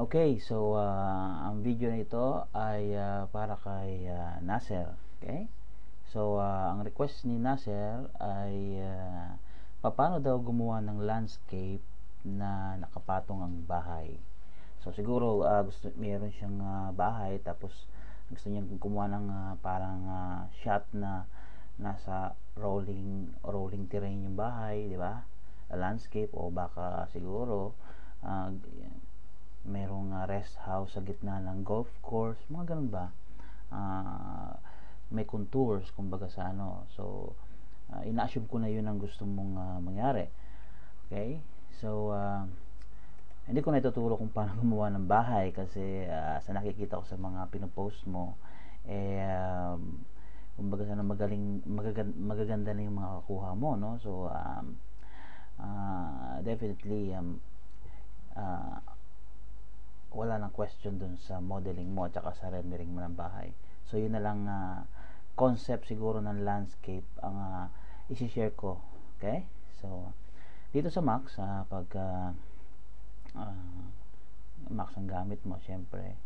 Okay, so uh, ang video na ito ay uh, para kay uh, Nasser. Okay? So, uh, ang request ni Nasser ay uh, paano daw gumawa ng landscape na nakapatong ang bahay. So, siguro uh, gusto meron siyang uh, bahay tapos gusto niyang gumawa ng uh, parang uh, shot na nasa rolling rolling terrain yung bahay, di ba? Landscape o baka siguro uh, merong uh, rest house sa gitna ng golf course, mga ganun ba? Uh, may contours, kumbaga sa ano. So, uh, ina-assume ko na yun ang gusto mong uh, mangyari. Okay? So, uh, hindi ko na ituturo kung paano gumawa ng bahay kasi uh, sa nakikita ko sa mga pinopost mo, eh, um, kumbaga sana magaling, magaganda, magaganda na yung mga kakuha mo, no? So, um, uh, definitely, um, wala nang question dun sa modeling mo at sa rendering mo ng bahay. So, yun na lang uh, concept siguro ng landscape ang uh, isi-share ko. Okay? So, dito sa Max, uh, pag uh, uh, Max ang gamit mo, syempre,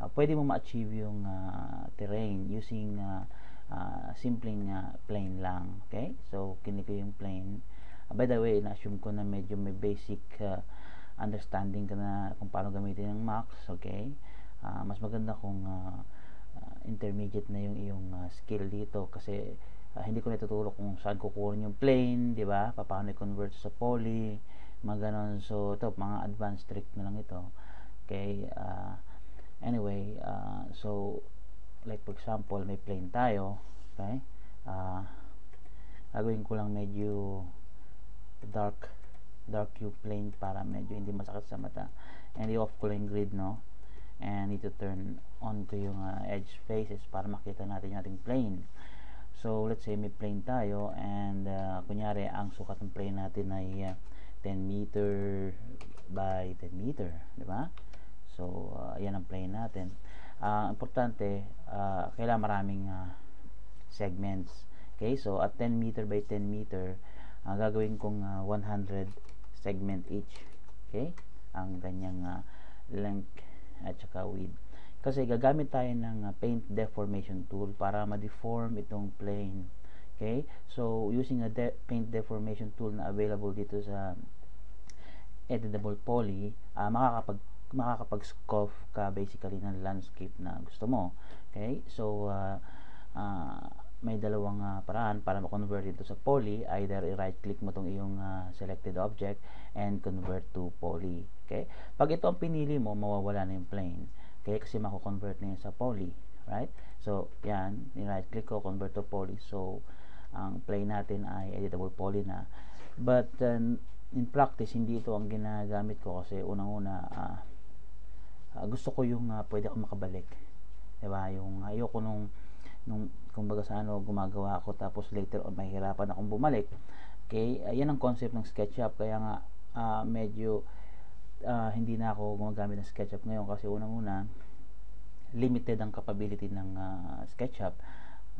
uh, pwede mo ma-achieve yung uh, terrain using uh, uh, simpleng uh, plane lang. Okay? So, kinig ko yung plane. Uh, by the way, na-assume ko na medyo may basic uh, understanding ka na kung paano gamitin ang Max, okay? Uh, mas maganda kung uh, intermediate na yung iyong uh, skill dito kasi uh, hindi ko na ituturo kung saan kukunin yung plane, di ba? Paano i-convert sa poly, mga ganon. So, ito, mga advanced trick na lang ito. Okay? Uh, anyway, uh, so, like for example, may plane tayo, okay? Uh, gagawin ko lang medyo dark dark hue plane para medyo hindi masakit sa mata. And i-off ko lang grid no? And need to turn on ko yung uh, edge faces para makita natin yung ating plane. So let's say may plane tayo and uh, kunyari ang sukat ng plane natin ay uh, 10 meter by 10 meter di ba? So uh, yan ang plane natin. Uh, importante uh, kailangan maraming uh, segments. Okay so at 10 meter by 10 meter uh, gagawin kong uh, 100 segment each okay? Ang ganyang uh, length at saka width. Kasi gagamit tayo ng uh, paint deformation tool para ma-deform itong plane okay? So using a de paint deformation tool na available dito sa editable poly uh, makakapag makakapag-sculpt ka basically ng landscape na gusto mo okay? So uh, uh, may dalawang uh, paraan para ma-convert ito sa poly. Either i-right click mo tong iyong uh, selected object and convert to poly okay? Pag ito ang pinili mo mawawala na yung plane okay? Kasi mako-convert na yun sa poly right? So yan i-right click ko convert to poly. So ang plane natin ay editable poly na. But uh, in practice hindi ito ang ginagamit ko kasi unang-una uh, uh, gusto ko yung uh, pwede ako makabalik. 'di ba? Yung ayoko nung nung kumbaga sa ano gumagawa ako tapos later on mahirapan akong bumalik. Okay uh, yan ang concept ng SketchUp. Kaya nga uh, medyo uh, hindi na ako gumagamit ng SketchUp ngayon kasi unang-una limited ang capability ng uh, SketchUp.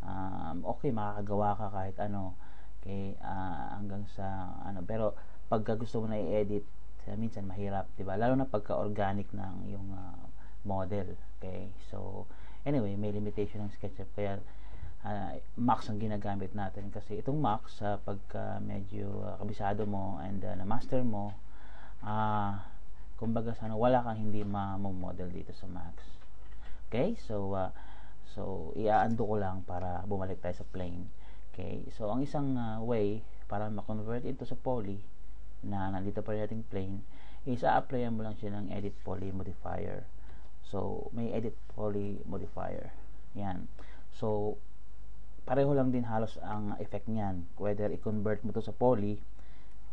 Um, okay makakagawa ka kahit ano. Okay uh, hanggang sa ano. Pero pagka gusto mo na i-edit minsan mahirap 'di ba? Lalo na pagka organic ng yung uh, model. Okay so Anyway, may limitation ng SketchUp kaya uh, Max ang ginagamit natin kasi itong Max uh, pagka medyo uh, kabisado mo and uh, na-master mo uh, kumbaga sana wala kang hindi ma-model dito sa Max. Okay? So uh, so i-undo ko lang para bumalik tayo sa plane. Okay? So ang isang uh, way para ma-convert ito sa poly na nandito pa rin ating plane is a-applyan mo lang siya ng edit poly modifier. So, may edit poly modifier. Yan. So, pareho lang din halos ang effect niyan. Whether i-convert mo to sa poly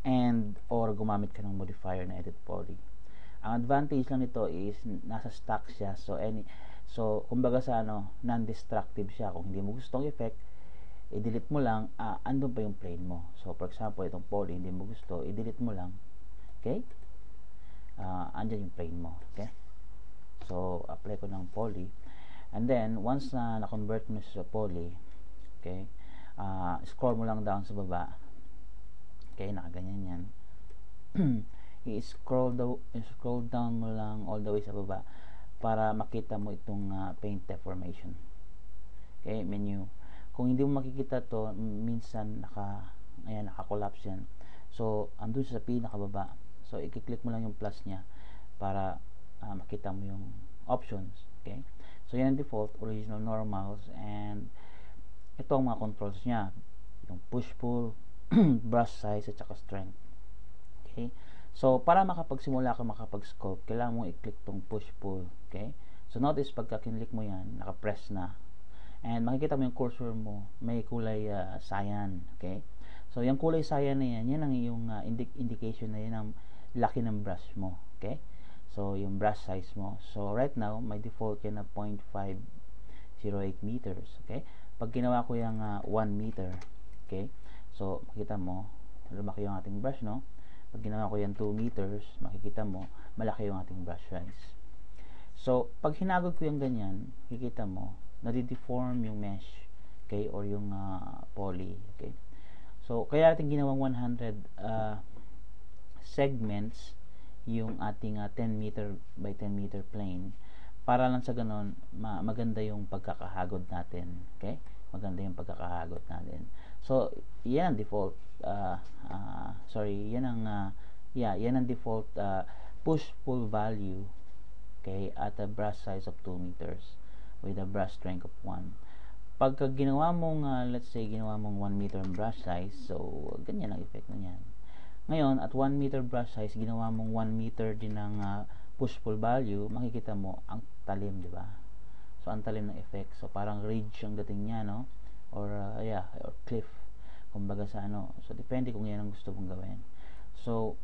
and or gumamit ka ng modifier na edit poly. Ang advantage lang nito is nasa stock siya. So, any so kumbaga sa ano, non-destructive siya. Kung hindi mo gustong effect, i-delete mo lang, uh, andun pa yung plane mo. So, for example, itong poly, hindi mo gusto, i-delete mo lang. Okay? Uh, andyan yung plane mo. Okay? So, apply ko ng poly. And then, once na na-convert mo sa poly, okay, uh, scroll mo lang down sa baba. Okay, nakaganyan yan. i-scroll, daw, scroll down mo lang all the way sa baba para makita mo itong uh, paint deformation. Okay, menu. Kung hindi mo makikita to, minsan naka ayan, naka-collapse yan. So, andun sa pinakababa. So, i-click mo lang yung plus niya para uh, makita mo yung options. Okay? So, yan ang default, original normals, and ito ang mga controls niya. Yung push-pull, brush size, at saka strength. Okay? So, para makapagsimula ka makapag-sculpt, kailangan mo i-click tong push-pull. Okay? So, notice pagka kinlik mo yan, naka-press na. And makikita mo yung cursor mo, may kulay uh, cyan. Okay? So, yung kulay cyan na yan, yan ang yung uh, indi- indication na yan ang laki ng brush mo. Okay? So, yung brush size mo. So, right now, my default yan na 0.508 meters. Okay? Pag ginawa ko yung uh, 1 meter, okay? So, makita mo, lumaki yung ating brush, no? Pag ginawa ko yan 2 meters, makikita mo, malaki yung ating brush size. So, pag hinagod ko yung ganyan, makikita mo, nadideform yung mesh, okay, or yung uh, poly, okay. So, kaya natin ginawang 100 uh, segments yung ating uh, 10 meter by 10 meter plane para lang sa ganon ma maganda yung pagkakahagod natin okay? Maganda yung pagkakahagod natin. So yan ang default uh, uh, sorry yan ang uh, yeah yan ang default uh, push pull value okay at a brush size of 2 meters with a brush strength of 1 pagka ginawa mong uh, let's say ginawa mong 1 meter brush size so ganyan ang effect na yan ngayon at 1 meter brush size ginawa mong 1 meter din ng uh, push pull value makikita mo ang talim di ba? So ang talim ng effect. So parang ridge ang dating niya no? Or uh, yeah or cliff. Kumbaga sa ano. So depende kung yan ang gusto mong gawin. So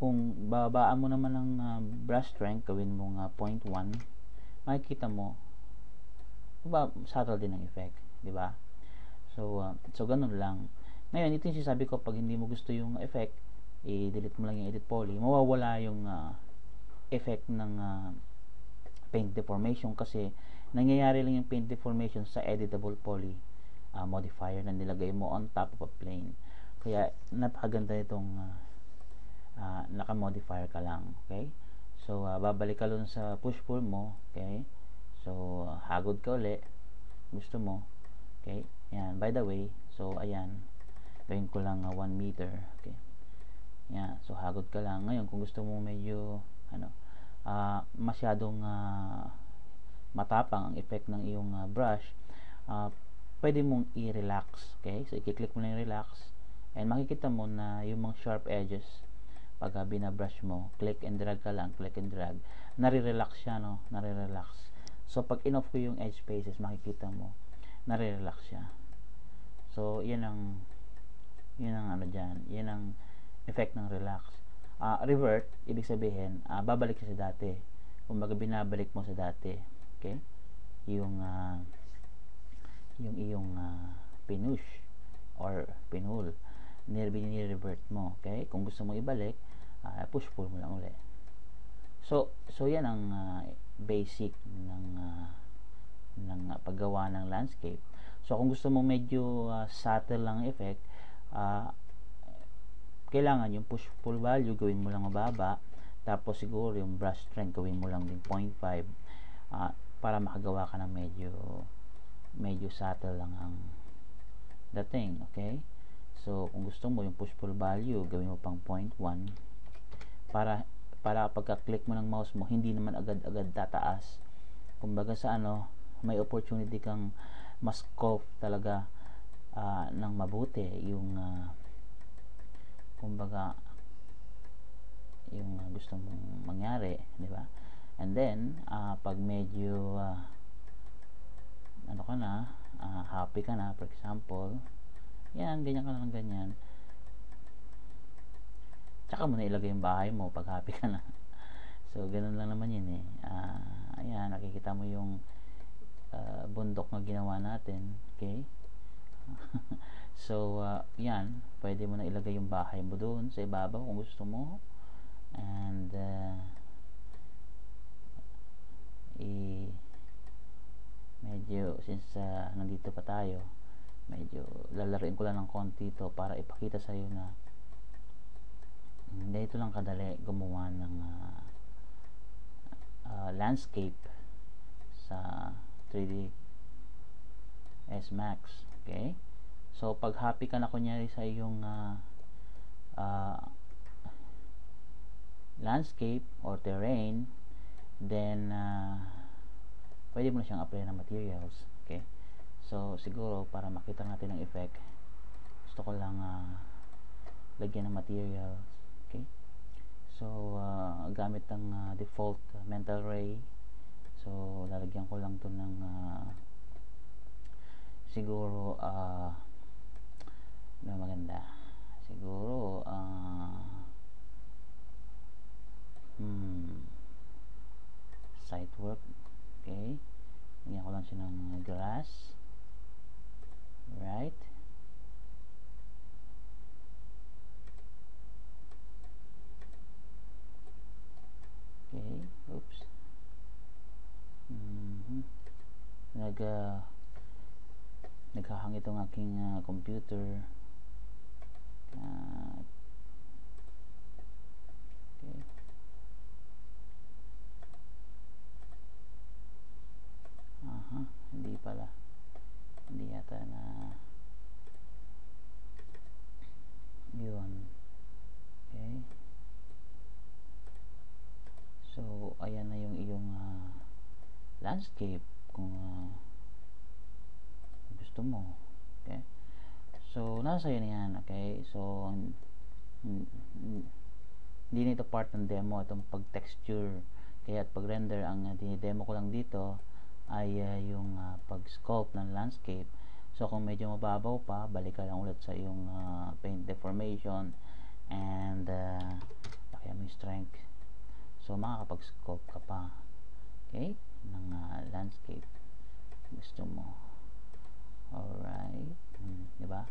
kung bababaan mo naman ng uh, brush strength gawin mo nga uh, 0.1 makikita mo ba subtle din ang effect di ba? So uh, so ganun lang ngayon ito yung sinasabi ko pag hindi mo gusto yung effect i-delete mo lang yung edit poly. Mawawala yung uh, effect ng uh, paint deformation kasi nangyayari lang yung paint deformation sa editable poly uh, modifier na nilagay mo on top of a plane. Kaya napakaganda itong uh, uh, naka-modifier ka lang okay? So uh, babalik ka lang sa push pull mo okay? So uh, hagod ka uli gusto mo okay? Yan by the way so ayan gawin ko lang uh, 1 meter. Okay. Yan so hagod ka lang. Ngayon kung gusto mo medyo ano uh, masyadong uh, matapang ang effect ng iyong uh, brush uh, pwede mong i-relax. Okay? So i-click mo lang yung relax. And makikita mo na yung mga sharp edges pag uh, binabrush mo click and drag ka lang click and drag nare-relax siya no? Nare-relax. So pag in-off ko yung edge spaces makikita mo nare-relax siya. So yan ang yan ang ano dyan yan ang effect ng relax uh, revert, ibig sabihin, uh, babalik siya sa dati. Kumbaga, binabalik mo sa dati. Okay? Yung, uh, yung iyong uh, pinush or pinul. Nire-revert mo. Okay? Kung gusto mo ibalik, uh, push pull mo lang ulit. So, so yan ang uh, basic ng uh, ng uh, paggawa ng landscape. So, kung gusto mo medyo uh, subtle lang effect, uh, kailangan yung push pull value gawin mo lang mababa. Tapos siguro yung brush strength gawin mo lang din 0.5 uh, para makagawa ka ng medyo medyo subtle lang ang dating okay? So kung gusto mo yung push pull value gawin mo pang 0.1 para para pagka-click mo ng mouse mo hindi naman agad-agad tataas. Kumbaga sa ano may opportunity kang mas scope talaga uh, ng mabuti yung uh, kumbaga yung uh, gusto mong mangyari di ba? And then uh, pag medyo uh, ano ka na uh, happy ka na for example yan ganyan ka lang ganyan. Tsaka mo na ilagay yung bahay mo pag happy ka na. So ganun lang naman yun eh. Uh, ayan nakikita mo yung uh, bundok na ginawa natin okay So, uh, yan. Pwede mo na ilagay yung bahay mo doon sa ibabaw kung gusto mo. And, uh, i medyo, since uh, nandito pa tayo, medyo lalaruin ko lang ng konti to para ipakita sa iyo na Hindi ito lang kadali gumawa ng uh, uh, landscape sa 3D S Max. Okay? So, pag happy ka na kunyari sa iyong uh, uh, landscape or terrain, then uh, pwede mo na siyang apply ng materials. Okay? So, siguro para makita natin ang effect, gusto ko lang uh, lagyan ng materials. Okay? So, uh, gamit ang uh, default mental ray. So, lalagyan ko lang to ng uh, siguro uh, na maganda. Siguro uh, hmm, site work. Okay? Lagyan ko lang siya ng grass right okay oops mm -hmm. nag uh, naghahang itong aking uh, computer. Uh, aha hindi pala. Hindi yata na yun. Okay. So ayan na yung iyong uh, landscape kung uh, gusto mo okay so nasa iyo na yan okay so hindi nito part ng demo itong pag texture kaya at pag render ang uh, dinidemo ko lang dito ay uh, yung uh, pag-sculpt ng landscape. So kung medyo mababaw pa, balik ka lang ulit sa yung uh, paint deformation and uh, laki mo strength. So makakapag-sculpt ka pa. Okay? Ng uh, landscape. Gusto mo. Alright. Hmm, di ba?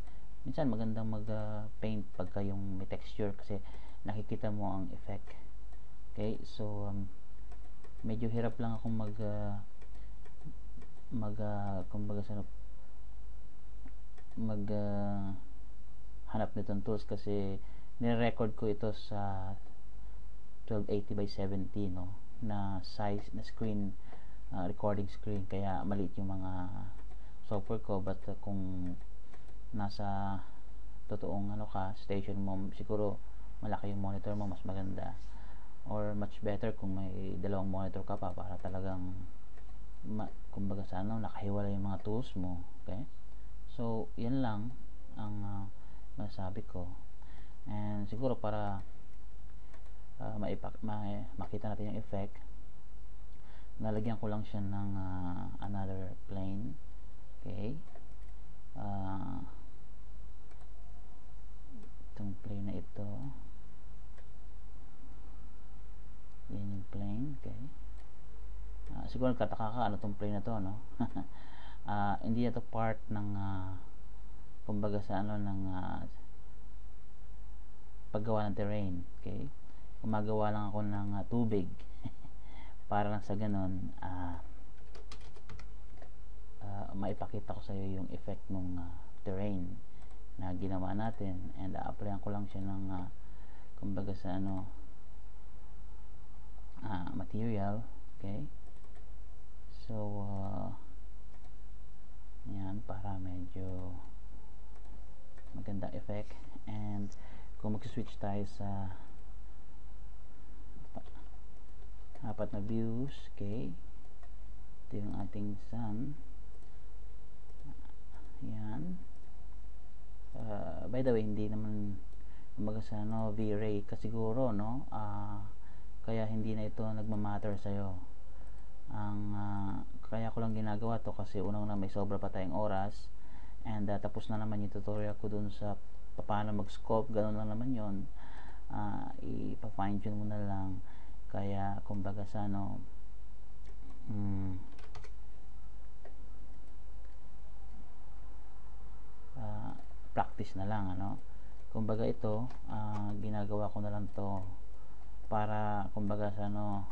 Minsan magandang mag-paint uh, pagka yung may texture kasi nakikita mo ang effect. Okay? So um, medyo hirap lang akong mag uh, mag uh, kumbaga sa mag uh, hanap nitong tools kasi nire-record ko ito sa 1280 by 70 no na size na screen uh, recording screen kaya maliit yung mga software ko but uh, kung nasa totoong ano ka station mo siguro malaki yung monitor mo mas maganda or much better kung may dalawang monitor ka pa para talagang ma, kumbaga sa ano, nakahiwala yung mga tools mo. Okay? So, yan lang ang uh, masabi ko. And siguro para uh, maipak, ma, makita natin yung effect, nalagyan ko lang siya ng uh, another plane. Okay? Uh, itong plane na ito. Yan yung plane. Okay? uh, siguro nagkataka ka ano tong plane na to no uh, hindi ito part ng uh, kumbaga sa ano ng uh, paggawa ng terrain okay gumagawa lang ako ng uh, tubig para lang sa ganun uh, uh, maipakita ko sa iyo yung effect ng uh, terrain na ginawa natin and a-applyan ko lang siya ng uh, kumbaga sa ano uh, material okay So, uh, yan, para medyo magandang effect. And, kung mag-switch tayo sa apat na views, okay. Ito yung ating sun. Yan. Uh, by the way, hindi naman kumbaga no, V-ray ka siguro, no? Uh, kaya hindi na ito nagmamatter sa'yo. Ang uh, kaya ko lang ginagawa to kasi unang na may sobra pa tayong oras. And uh, tapos na naman yung tutorial ko dun sa paano mag scope ganun lang naman yon uh, ipa-fine tune mo na lang. Kaya kumbaga sa ano um, uh, practice na lang ano? Kumbaga ito uh, ginagawa ko na lang to para kumbaga sa ano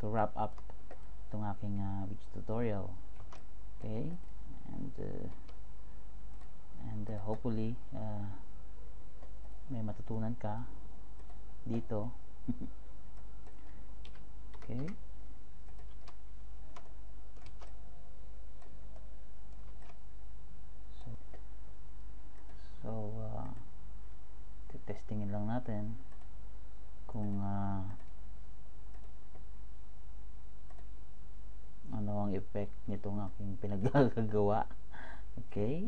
to wrap up itong aking uh, video tutorial. Okay? And uh, and uh, hopefully uh, may matutunan ka dito. Okay so so uh, testingin lang natin kung uh, ano ang effect nitong aking pinaggagawa. Okay?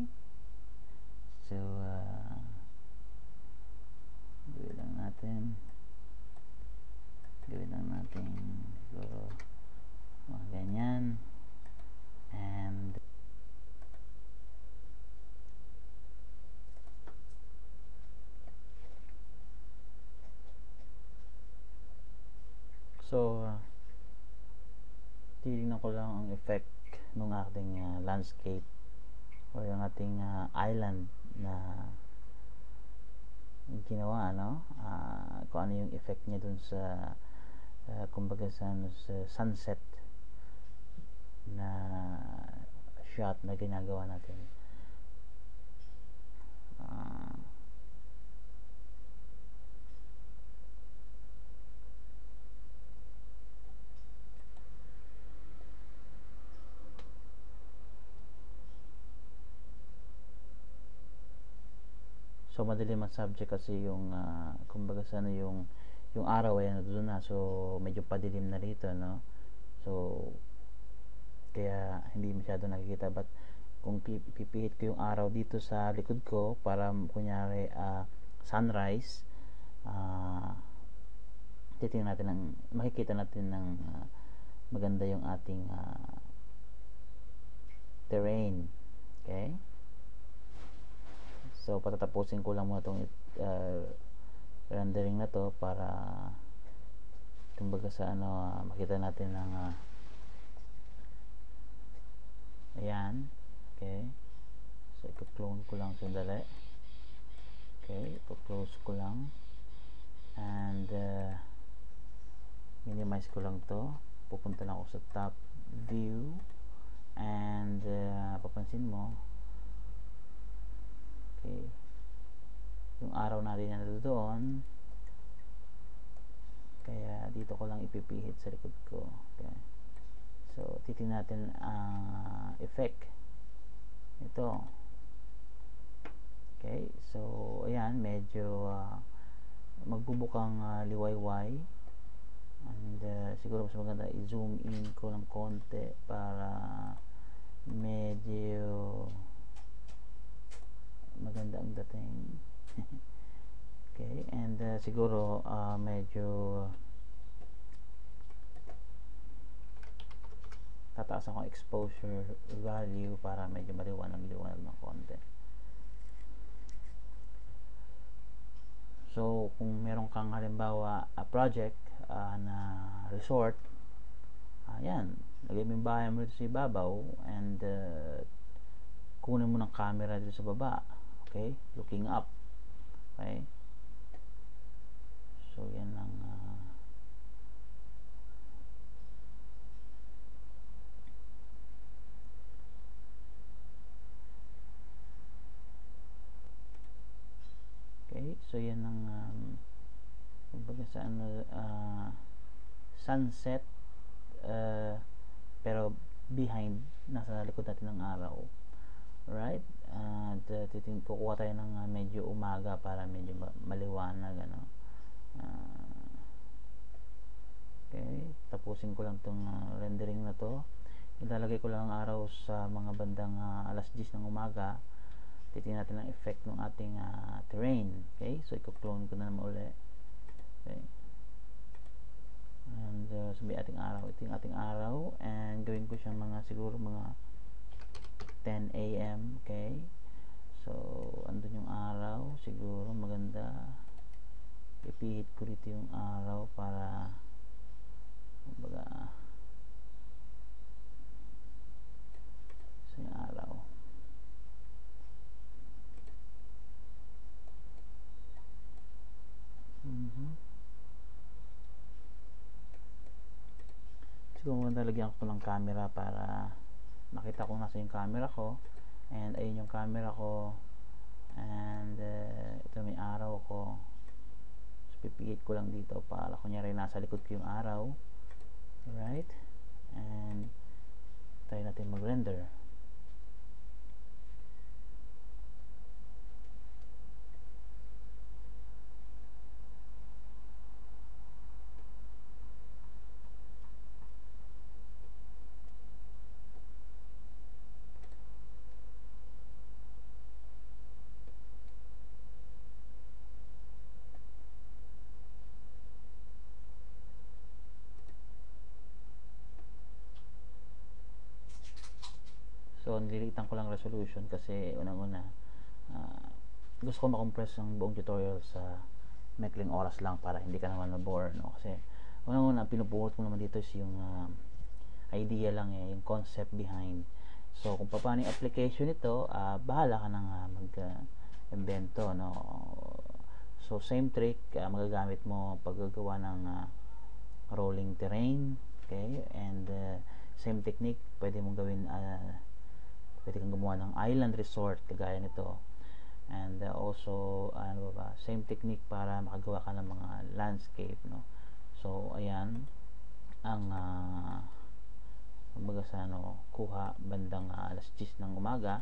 So uh, gawin lang natin. Gawin lang natin. Siguro mga ganyan. And so uh, titignan ko lang ang effect ng ating uh, landscape or yung ating uh, island na ginawa no? Uh, kung ano yung effect niya dun sa uh, kumbaga sa, ano, sa sunset na shot na ginagawa natin. Uh, so madilim ang subject kasi yung uh, kumbaga sana yung yung araw ay nandoon na. So medyo padilim na rito no? So kaya hindi masyado nakikita. But kung pipihit ko yung araw dito sa likod ko para kunyari uh, sunrise uh, titingnan natin ng makikita natin ng uh, maganda yung ating uh, terrain. Okay So, patatapusin ko lang muna itong uh, rendering na to para kumbaga sa ano, uh, makita natin ng uh, ayan. Okay. So, i-clone ko lang sandali. Okay, i-close ko lang. And, uh, minimize ko lang to. Pupunta lang ako sa top view. And, uh, papansin mo, Okay. Yung araw natin na doon. Kaya dito ko lang ipipihit sa likod ko. Okay. So, titingnan natin ang uh, effect. Ito. Okay. So, ayan. Medyo uh, magbubukang uh, liwayway. And uh, siguro mas maganda i-zoom in ko ng konti para medyo maganda ang dating okay and uh, siguro uh, medyo tataas ako exposure value para medyo maliwanag liwanag ng konti. So kung meron kang halimbawa a project uh, na resort ayan lagay mo yung bahay mo dito sa ibabaw and uh, kunin mo ng camera dito sa baba okay? Looking up okay so yan ang uh, okay. So yan ang um, kumbaga sa ano uh, sunset uh, pero behind nasa likod natin ng araw. Right? At uh, titin kukuha tayo ng uh, medyo umaga para medyo maliwanag ano uh, okay. Tapusin ko lang tong uh, rendering na to. Ilalagay ko lang ang araw sa mga bandang uh, alas 10 ng umaga. Titingnan natin ang effect ng ating uh, terrain. Okay? So i-clone ko na naman uli. Okay. And uh, sabi ating araw. Ito yung ating araw. And gawin ko siyang mga siguro mga 10 a.m. Okay? So, andun yung araw. Siguro maganda. Ipihit ko rito yung araw para kumbaga sa yung araw. Mm-hmm. Siguro maganda lagyan ko ng camera para nakita ko nasa yung camera ko and ayun yung camera ko and uh, ito may araw ko so pipigit ko lang dito para kunyari nasa likod ko yung araw. Right and try natin mag render So, nililitan ko lang resolution kasi unang-una uh, gusto ko makompress ang buong tutorial sa mekling oras lang para hindi ka naman na-bore, no? Kasi unang-una, pinupuhot ko naman dito is yung uh, idea lang eh, yung concept behind. So, kung paano yung application nito, uh, bahala ka nang uh, mag-invento, uh, no? So, same trick, uh, magagamit mo paggagawa ng uh, rolling terrain, okay? And uh, same technique, pwede mong gawin uh, pwede kang gumawa ng island resort kagaya nito. And uh, also ano ba, same technique para makagawa ka ng mga landscape no? So ayan ang uh, kumbaga sa ano kuha bandang uh, alas 10 ng umaga.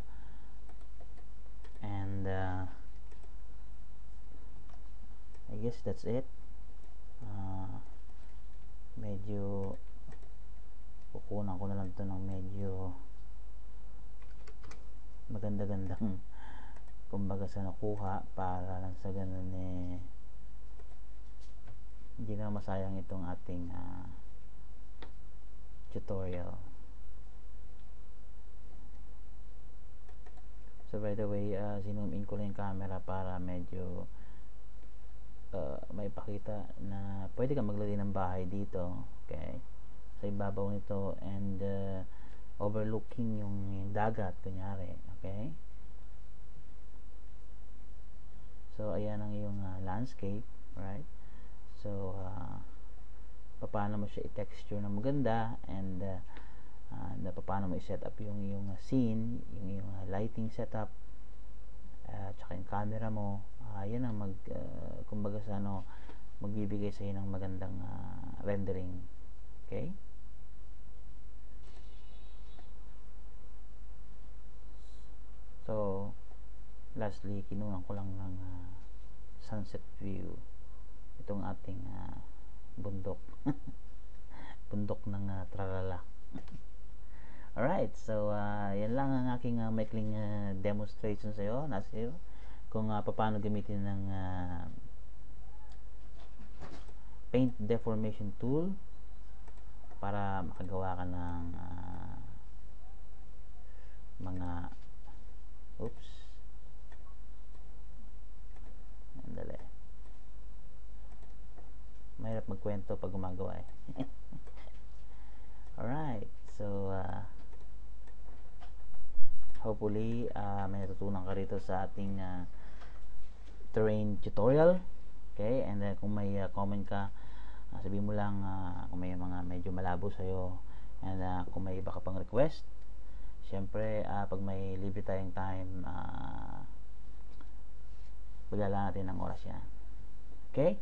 And uh, I guess that's it. Uh, medyo kukunan ko na lang to ng medyo maganda-gandang kumbaga sa nakuha para lang sa ganun eh hindi na masayang itong ating uh, tutorial. So by the way uh, zoom in ko lang yung camera para medyo uh, may pakita na pwede ka maglagay ng bahay dito okay? Sa ibabaw nito and uh, overlooking yung, yung dagat kunyari Okay? So, ayan ang iyong uh, landscape, right? So, uh, paano mo siya i-texture na maganda and uh, uh, na paano mo i-set up yung yung uh, scene, yung yung uh, lighting setup at uh, saka yung camera mo. Uh, ang mag uh, kumbaga sa ano magbibigay sa iyo ng magandang uh, rendering. Okay? So, lastly, kinuha ko lang ng uh, sunset view. Itong ating uh, bundok. bundok ng uh, tralala. Alright, so uh, yan lang ang aking uh, maikling uh, demonstration sa iyo, Nasir, kung uh, paano gamitin ng uh, paint deformation tool para makagawa ka ng uh, mga Oops. Andali. Mahirap magkwento pag gumagawa eh. Alright. So, uh, hopefully, uh, may natutunan ka rito sa ating uh, terrain tutorial. Okay? And then, kung may uh, comment ka, uh, sabihin mo lang uh, kung may mga medyo malabo sa'yo. And uh, kung may iba ka pang request, Siyempre, uh, pag may libre tayong time, uh, ah, paglalaan natin ng oras yan. Okay?